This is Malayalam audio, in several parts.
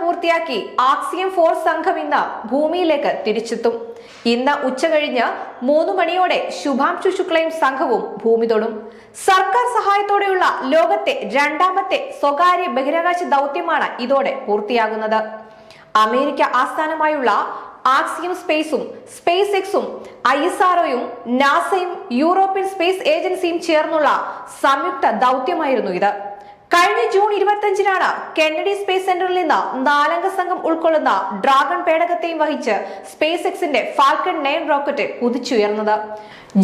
പൂർത്തിയാക്കി ആക്സിയം ഫോർ സംഘം ഇന്ന് ഭൂമിയിലേക്ക് തിരിച്ചെത്തും. ഇന്ന് ഉച്ചകഴിഞ്ഞ് മൂന്ന് മണിയോടെ ശുഭാംശു ശുക്ലയും സംഘവും ഭൂമി തൊടും. സർക്കാർ സഹായത്തോടെയുള്ള ലോകത്തെ രണ്ടാമത്തെ സ്വകാര്യ ബഹിരാകാശ ദൗത്യമാണ് ഇതോടെ പൂർത്തിയാകുന്നത്. അമേരിക്ക ആസ്ഥാനമായുള്ള ആക്സിയം സ്പേസും സ്പേസ് എക്സും ഐ എസ് ആർഒയും നാസയും യൂറോപ്യൻ സ്പേസ് ഏജൻസിയും ചേർന്നുള്ള സംയുക്ത ദൗത്യമായിരുന്നു ഇത്. കഴിഞ്ഞ ജൂൺ ഇരുപത്തിയഞ്ചിനാണ് കെന്നഡി സ്പേസ് സെന്ററിൽ നിന്ന് നാലംഗ സംഘം ഉൾക്കൊള്ളുന്ന ഡ്രാഗൺ പേടകത്തെയും വഹിച്ച് സ്പേസ് എക്സിന്റെ ഫാൽക്കൺ നയൻ റോക്കറ്റ് കുതിച്ചുയർന്നത്.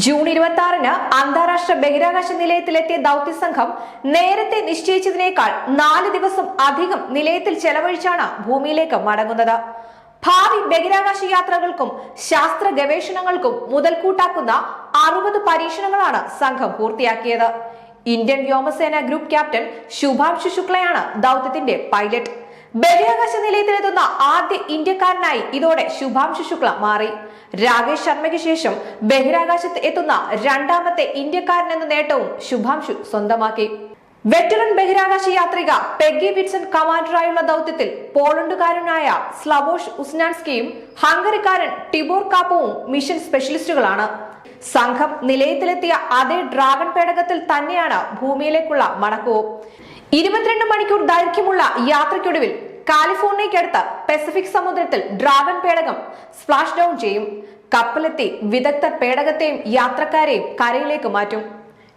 ജൂൺ ഇരുപത്തി ആറിന് അന്താരാഷ്ട്ര ബഹിരാകാശ നിലയത്തിലെത്തിയ ദൗത്യ സംഘം നേരത്തെ നിശ്ചയിച്ചതിനേക്കാൾ നാല് ദിവസം അധികം നിലയത്തിൽ ചെലവഴിച്ചാണ് ഭൂമിയിലേക്ക് മടങ്ങുന്നത്. ഭാവി ബഹിരാകാശ യാത്രകൾക്കും ശാസ്ത്ര ഗവേഷണങ്ങൾക്കും മുതൽക്കൂട്ടാക്കുന്ന അറുപത് പരീക്ഷണങ്ങളാണ് സംഘം പൂർത്തിയാക്കിയത്. ഇന്ത്യൻ വ്യോമസേന ഗ്രൂപ്പ് ക്യാപ്റ്റൻ ശുഭാംശു ശുക്ലയാണ് ദൗത്യത്തിന്റെ പൈലറ്റ്. ബഹിരാകാശ നിലയത്തിലെത്തുന്ന ആദ്യ ഇന്ത്യക്കാരനായി ഇതോടെ ശുഭാംശു ശുക്ല മാറി. രാകേഷ് ശർമ്മയ്ക്ക് ശേഷം ബഹിരാകാശത്ത് എത്തുന്ന രണ്ടാമത്തെ ഇന്ത്യക്കാരൻ എന്ന നേട്ടവും ശുഭാംശു സ്വന്തമാക്കി. വെറ്ററൻ ബഹിരാകാശ യാത്രിക പെഗി വിറ്റ്സൺ കമാൻഡറായുള്ള ദൗത്യത്തിൽ പോളണ്ടുകാരനായ സ്ലവോഷ് ഉസ്നാൻസ്കിയും ഹംഗറിക്കാരൻ ടിബോർ കാപ്പവും മിഷൻ സ്പെഷ്യലിസ്റ്റുകളാണ്. സംഘം നിലയത്തിലെത്തിയ അതേ ഡ്രാഗൺ പേടകത്തിൽ തന്നെയാണ് ഭൂമിയിലേക്കുള്ള മടക്കവും. ഇരുപത്തിരണ്ട് മണിക്കൂർ ദൈർഘ്യമുള്ള യാത്രയ്ക്കൊടുവിൽ കാലിഫോർണിയക്കടുത്ത് പസഫിക് സമുദ്രത്തിൽ ഡ്രാഗൺ പേടകം സ്പ്ലാഷ് ഡൗൺ ചെയ്യും. കപ്പലെത്തി വിദഗ്ധ പേടകത്തെയും യാത്രക്കാരെയും കരയിലേക്ക് മാറ്റും.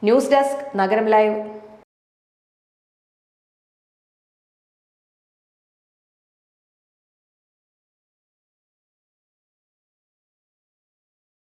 ന്യൂസ് ഡെസ്ക് നഗരം ലൈവ്.